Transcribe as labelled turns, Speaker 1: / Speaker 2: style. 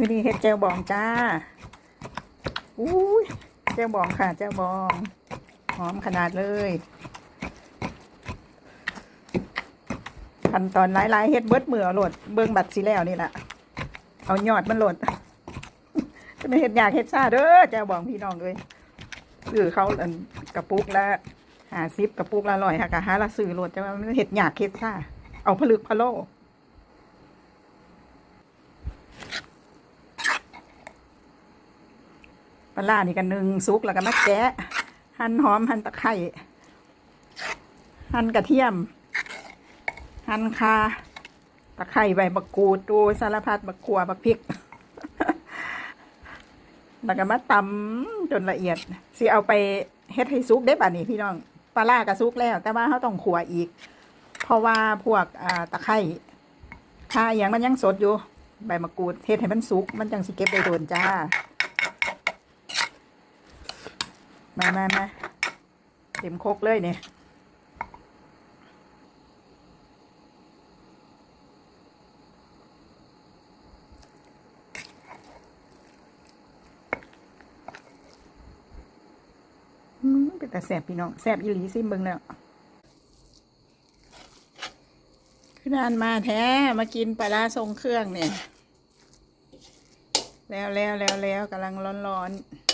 Speaker 1: วิธีเฮ็ดแจ่วบองจ้าอุ้ยแจ่วบองค่ะแจ่วบอง หอมขนาดเลยขั้นตอนหลายๆเฮ็ดเบิดเมือโหลดเบิ่งบัตรสิแล้วนี่แหละเอายอดมันโหลดจะไม่เฮ็ดยากเฮ็ดซ่าเด้อแจ่วบองพี่น้องเลยซื้อเขากระปุกละหาซิปกระปุกละร้อยค่ะกะหาละซื้อโหลดจะว่ามันเฮ็ดยากเฮ็ดซ่าเอาผลึกพะโล ปลาร้านี่กันหนึ่งซุกแล้วก็มาแกะ หั่นหอมหั่นตะไคร้หั่นกระเทียม หั่นคาตะไคร้ใบบักกูดดูสารพัดบักขัวบักพริก แล้วก็มาตำจนละเอียดสิเอาไปเฮ็ดให้ซุกได้ป่ะนี่พี่น้องปลาร้ากับซุกแล้ว แต่ว่าเขาต้องขัวอีก เพราะว่าพวกอาตะไคร้ข่าอย่างมันยังสดอยู่ ใบมะกรูดเฮ็ดให้มันสุก มันจังสิเก็บได้โดนจ้า มามามาเต็มโคกเลยเนี่ยอืมเป็นแต่แสบพี่น้องแสบอีหลีซิมเบิงแล้วคือนานมาแท้มากินปลาร้าทรงเครื่องเนี่ย แล้วแล้วแล้วแล้วกำลังร้อนๆ